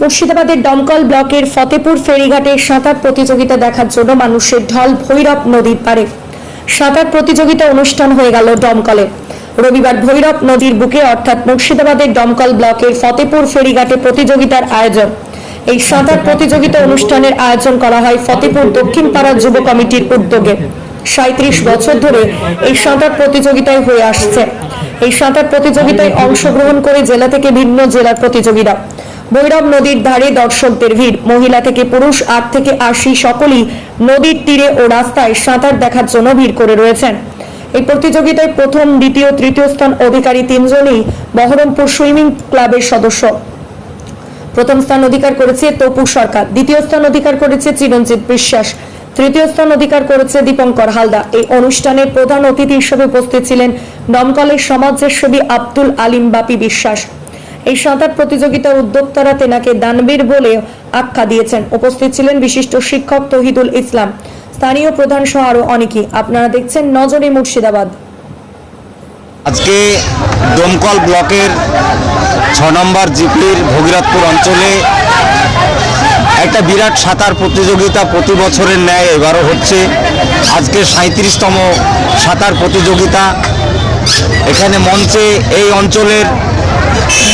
মুর্শিদাবাদের দমকল ব্লকের ফতেপুর ফেরিঘাটে সাঁতার প্রতিযোগিতা দেখার জন্য মানুষের ঢল ভৈরব নদীর পারে সাঁতার প্রতিযোগিতা অনুষ্ঠান হয়ে গেল দমকলে। রবিবার ভৈরব নদীর বুকে অর্থাৎ মুর্শিদাবাদের দমকল ব্লকের ফতেপুর ফেরিঘাটে প্রতিযোগিতার আয়োজন। এই সাঁতার প্রতিযোগিতা অনুষ্ঠানের আয়োজন করা হয় ফতেপুর দক্ষিণ পাড়া যুব কমিটির উদ্যোগে। সাঁত্রিশ বছর ধরে এই সাঁতার প্রতিযোগিতায় হয়ে আসছে। এই সাঁতার প্রতিযোগিতায় অংশগ্রহণ করে জেলা থেকে ভিন্ন জেলার প্রতিযোগীরা। ভৈরব নদীর ধারে দর্শকদের ভিড়। মহিলা থেকে পুরুষ, আট থেকে আশি সকলেই নদীর তীরে ও রাস্তায় সাঁতার দেখার জন্য ভিড় করে রয়েছেন। এই প্রতিযোগিতায় প্রথম, দ্বিতীয়, তৃতীয় স্থান অধিকারী তিনজনই বহরমপুর সুইমিং ক্লাবের সদস্য। প্রথম স্থান অধিকার করেছে তপু সরকার, দ্বিতীয় স্থান অধিকার করেছে চিরঞ্জিত বিশ্বাস, তৃতীয় স্থান অধিকার করেছে দীপঙ্কর হালদা এই অনুষ্ঠানের প্রধান অতিথি হিসেবে উপস্থিত ছিলেন দমকলের সমাজসেবী আব্দুল আলিম বাপি বিশ্বাস। এই সাঁতার প্রতিযোগিতার উদ্যোক্তারা তেনাকে দানবীর বলে আখ্যা দিয়েছেন। উপস্থিত ছিলেন বিশিষ্ট শিক্ষক তহিদুল ইসলাম। স্থানীয় প্রধান সহ আরও অনেকেই। আপনারা দেখছেন নজরে মুর্শিদাবাদ। আজকে দমকল ব্লকের ছ নম্বর জিপির ভগীরথপুর অঞ্চলে একটা বিরাট সাঁতার প্রতিযোগিতা প্রতি বছরের ন্যায় এবারও হচ্ছে। আজকে সাঁত্রিশতম সাঁতার প্রতিযোগিতা। এখানে মঞ্চে এই অঞ্চলের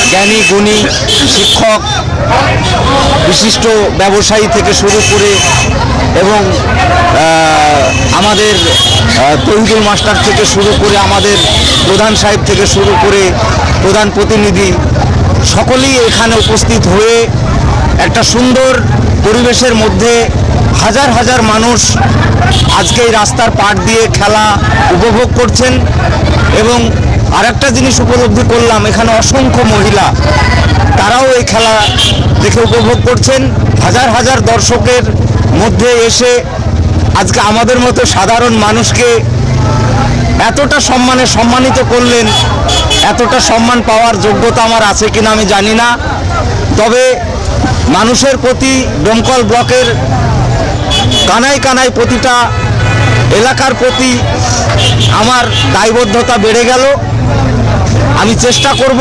জ্ঞানী, গুণী, শিক্ষক, বিশিষ্ট ব্যবসায়ী থেকে শুরু করে এবং আমাদের তহিদুল মাস্টার থেকে শুরু করে আমাদের প্রধান সাহেব থেকে শুরু করে প্রধান প্রতিনিধি সকলেই এখানে উপস্থিত হয়ে একটা সুন্দর পরিবেশের মধ্যে হাজার হাজার মানুষ আজকে এই রাস্তার পাট দিয়ে খেলা উপভোগ করছেন এবং আরেকটা জিনিস উপলব্ধি করলাম, এখানে অসংখ্য মহিলা, তারাও এই খেলা দেখে উপভোগ করছেন। হাজার হাজার দর্শকের মধ্যে এসে আজকে আমাদের মতো সাধারণ মানুষকে এতটা সম্মানে সম্মানিত করলেন, এতটা সম্মান পাওয়ার যোগ্যতা আমার আছে কিনা আমি জানি না। তবে মানুষের প্রতি দমকল ব্লকের কানায় কানায় প্রতিটা এলাকার প্রতি আমার দায়বদ্ধতা বেড়ে গেল। আমি চেষ্টা করব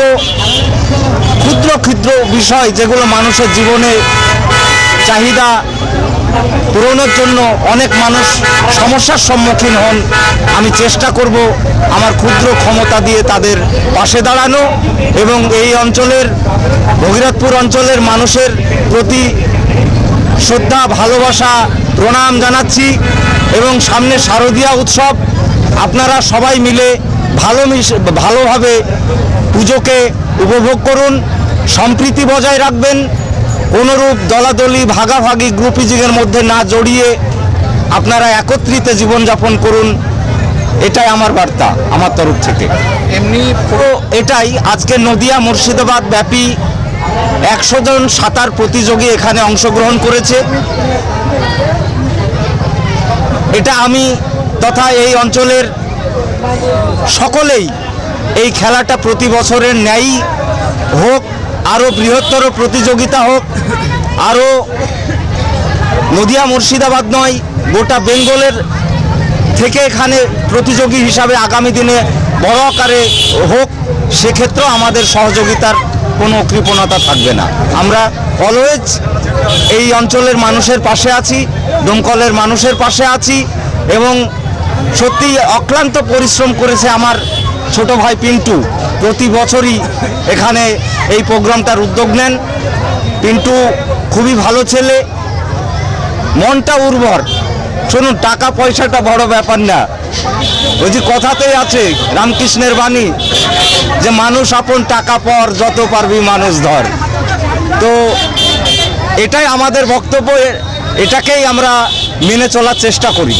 ক্ষুদ্র ক্ষুদ্র বিষয় যেগুলো মানুষের জীবনে চাহিদা পূরণের জন্য অনেক মানুষ সমস্যার সম্মুখীন হন। আমি চেষ্টা করব আমার ক্ষুদ্র ক্ষমতা দিয়ে তাদের পাশে দাঁড়ানো এবং এই অঞ্চলের, ভগীরথপুর অঞ্চলের মানুষের প্রতি শ্রদ্ধা, ভালোবাসা, প্রণাম জানাচ্ছি এবং সামনে শারদীয়া উৎসব। আপনারা সবাই মিলে ভালো মিশ- ভালোভাবে পুজোকে উপভোগ করুন সম্প্রীতি বজায় রাখবেন কোনোরূপ দলাদলি ভাগাভাগি গ্রুপিজিংয়ের মধ্যে না জড়িয়ে আপনারা একত্রিত জীবনযাপন করুন এটাই আমার বার্তা আমার তরফ থেকে। এমনি পুরো এটাই আজকে নদিয়া মুর্শিদাবাদ ব্যাপী একশো জন সাঁতার প্রতিযোগী এখানে অংশগ্রহণ করেছে। এটা আমি তথা এই অঞ্চলের সকলেই এই খেলাটা প্রতি বছরের ন্যায়ই হোক, আরও বৃহত্তর প্রতিযোগিতা হোক, আরও নদিয়া মুর্শিদাবাদ নয়, গোটা বেঙ্গলের থেকে এখানে প্রতিযোগী হিসাবে আগামী দিনে বড় আকারে হোক, সেক্ষেত্রেও আমাদের সহযোগিতার কোনো কৃপণতা থাকবে না। আমরা অলওয়েজ এই অঞ্চলের মানুষের পাশে আছি, দমকলের মানুষের পাশে আছি এবং সত্যি অক্লান্ত পরিশ্রম করেছে আমার ছোট ভাই পিন্টু। প্রতি বছরই এখানে এই প্রোগ্রামটার উদ্যোগ নেন। পিন্টু খুবই ভালো ছেলে। মনটা উর্বর। শুনুন টাকা পয়সাটা বড় ব্যাপার না। ওই যে কথাতেই আছে, রামকৃষ্ণের বাণী, যে মানুষ আপন টাকা পর যত পারবি মানুষ ধর। তো এটাই আমাদের বক্তব্য এটাকেই আমরা মেনে চলার চেষ্টা করি।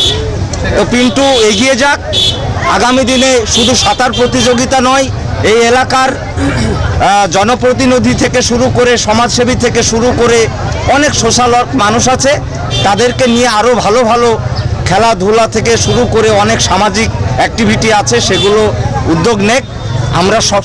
পিন্টু এগিয়ে যাক। আগামী দিনে শুধু সাঁতার প্রতিযোগিতা নয়, এই এলাকার জনপ্রতিনিধি থেকে শুরু করে সমাজসেবী থেকে শুরু করে অনেক সোশ্যাল মানুষ আছে। তাদেরকে নিয়ে আরও ভালো ভালো খেলাধুলা থেকে শুরু করে অনেক সামাজিক অ্যাক্টিভিটি আছে, সেগুলো উদ্যোগ নেক। আমরা সব